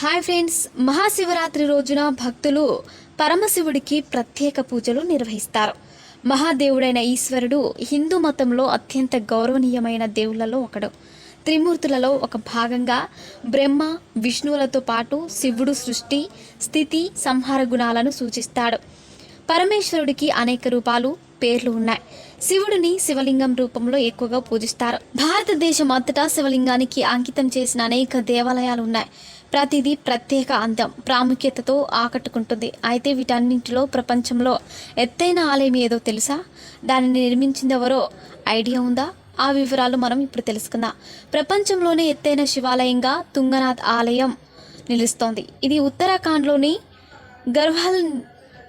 Hi friends Mahashivratri రోజున భక్తులు పరమశివుడికి ప్రత్యేక పూజలు నిర్వహిస్తారు. మహాదేవుడైన ఈశ్వరుడు హిందూ మతంలో అత్యంత గౌరవనీయమైన దేవుళ్ళలో ఒకడు. త్రిమూర్తులలో ఒక భాగంగా బ్రహ్మ విష్ణువులతో పాటు శివుడు సృష్టి స్థితి సంహార గుణాలను సూచిస్తాడు. పరమేశ్వరుడికి అనేక రూపాలు పేర్లు ఉన్నాయి. శివుడిని శివలింగం రూపంలో ఎక్కువగా పూజిస్తారు. భారతదేశం అంతటా శివలింగానికి అంకితం చేసిన అనేక దేవాలయాలు ఉన్నాయి. ప్రతిదీ ప్రత్యేక అందం ప్రాముఖ్యతతో ఆకట్టుకుంటుంది. అయితే వీటన్నింటిలో ప్రపంచంలో ఎత్తైన ఆలయం ఏదో తెలుసా? దానిని నిర్మించిందెవరో ఐడియా ఉందా? ఆ వివరాలు మనం ఇప్పుడు తెలుసుకుందాం. ప్రపంచంలోనే ఎత్తైన శివాలయంగా తుంగనాథ్ ఆలయం నిలుస్తోంది. ఇది ఉత్తరాఖండ్లోని గర్వాల్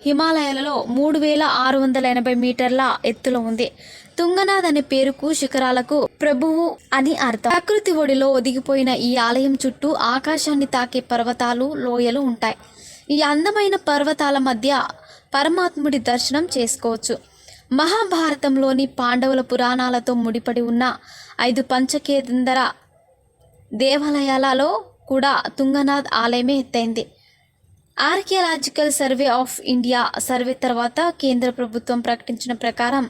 హిమాలయాలలో మూడు వేల ఆరు వందల ఎనభై మీటర్ల ఎత్తులో ఉంది. తుంగనాథ్ అనే పేరుకు శిఖరాలకు ప్రభువు అని అర్థం. ప్రకృతి ఒడిలో ఒదిగిపోయిన ఈ ఆలయం చుట్టూ ఆకాశాన్ని తాకే పర్వతాలు లోయలు ఉంటాయి. ఈ అందమైన పర్వతాల మధ్య పరమాత్ముడి దర్శనం చేసుకోవచ్చు. మహాభారతంలోని పాండవుల పురాణాలతో ముడిపడి ఉన్న ఐదు పంచకేందర దేవాలయాలలో కూడా తుంగనాథ్ ఆలయమే ఎత్తైంది. Archaeological survey of India survey తర్వాత కేంద్ర ప్రభుత్వం ప్రకటించిన ప్రకారం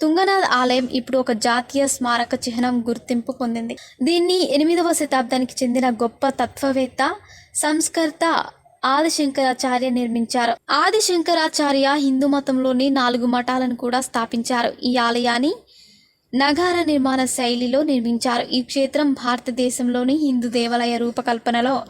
తుంగనాథ్ ఆలయం ఇప్పుడు ఒక జాతీయ స్మారక చిహ్నం గుర్తింపు పొందింది. దీన్ని ఎనిమిదవ శతాబ్దానికి చెందిన గొప్ప తత్వవేత్త సంస్కర్త ఆదిశంకరాచార్య నిర్మించారు. ఆదిశంకరాచార్య హిందూ మతంలోని నాలుగు మఠాలను కూడా స్థాపించారు. ఈ ఆలయాన్ని నగార నిర్మాణ శైలిలో నిర్మించారు. ఈ క్షేత్రం భారతదేశంలోని హిందూ దేవాలయ రూపకల్పనలో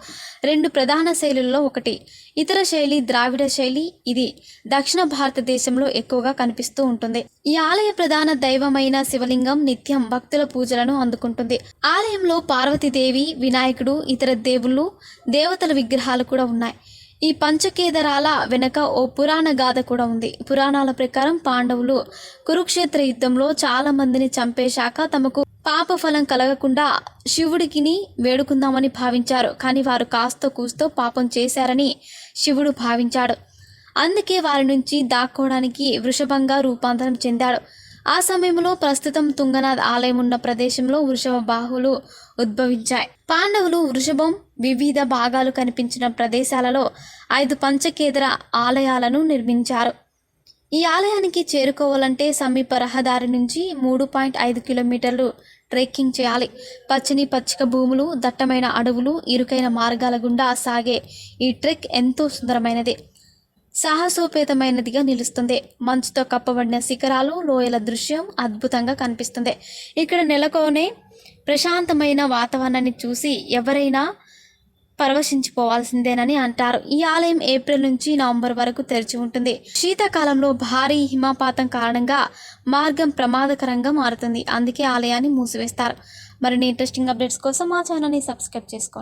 రెండు ప్రధాన శైలుల్లో ఒకటి. ఇతర శైలి ద్రావిడ శైలి ఇది దక్షిణ భారతదేశంలో ఎక్కువగా కనిపిస్తూ ఉంటుంది. ఈ ఆలయ ప్రధాన దైవమైన శివలింగం నిత్యం భక్తుల పూజలను అందుకుంటుంది. ఆలయంలో పార్వతీదేవి వినాయకుడు ఇతర దేవుళ్ళు దేవతల విగ్రహాలు కూడా ఉన్నాయి. ఈ పంచకేదరాల వెనక ఓ పురాణ గాథ కూడా ఉంది. పురాణాల ప్రకారం పాండవులు కురుక్షేత్ర యుద్ధంలో చాలా మందిని చంపేశాక తమకు పాప ఫలం కలగకుండా శివుడికిని వేడుకుందామని భావించారు. కానీ వారు కాస్త కూస్తో పాపం చేశారని శివుడు భావించాడు. అందుకే వారి నుంచి దాక్కోవడానికి వృషభంగా రూపాంతరం చెందాడు. ఆ సమయంలో ప్రస్తుతం తుంగనాథ్ ఆలయం ఉన్న ప్రదేశంలో వృషభ బాహులు ఉద్భవించాయి. పాండవులు వృషభం వివిధ భాగాలు కనిపించిన ప్రదేశాలలో ఐదు పంచకేంద్ర ఆలయాలను నిర్మించారు. ఈ ఆలయానికి చేరుకోవాలంటే సమీప రహదారి నుంచి మూడు పాయింట్ ఐదు కిలోమీటర్లు ట్రెక్కింగ్ చేయాలి. పచ్చని పచ్చిక భూములు దట్టమైన అడవులు ఇరుకైన మార్గాల గుండా సాగే ఈ ట్రెక్ ఎంతో సుందరమైనది. సాహసోపేతమైనదిగా నిలుస్తుంది. మంచుతో కప్పబడిన శిఖరాలు లోయల దృశ్యం అద్భుతంగా కనిపిస్తుంది. ఇక్కడ నెలకొనే ప్రశాంతమైన వాతావరణాన్ని చూసి ఎవరైనా పరవశించిపోవాల్సిందేనని అంటారు. ఈ ఆలయం ఏప్రిల్ నుంచి నవంబర్ వరకు తెరిచి ఉంటుంది. శీతాకాలంలో భారీ హిమపాతం కారణంగా మార్గం ప్రమాదకరంగా మారుతుంది. అందుకే ఆలయాన్ని మూసివేస్తారు. మరిన్ని ఇంట్రెస్టింగ్ అప్డేట్స్ కోసం మా ఛానల్ని సబ్స్క్రైబ్ చేసుకోండి.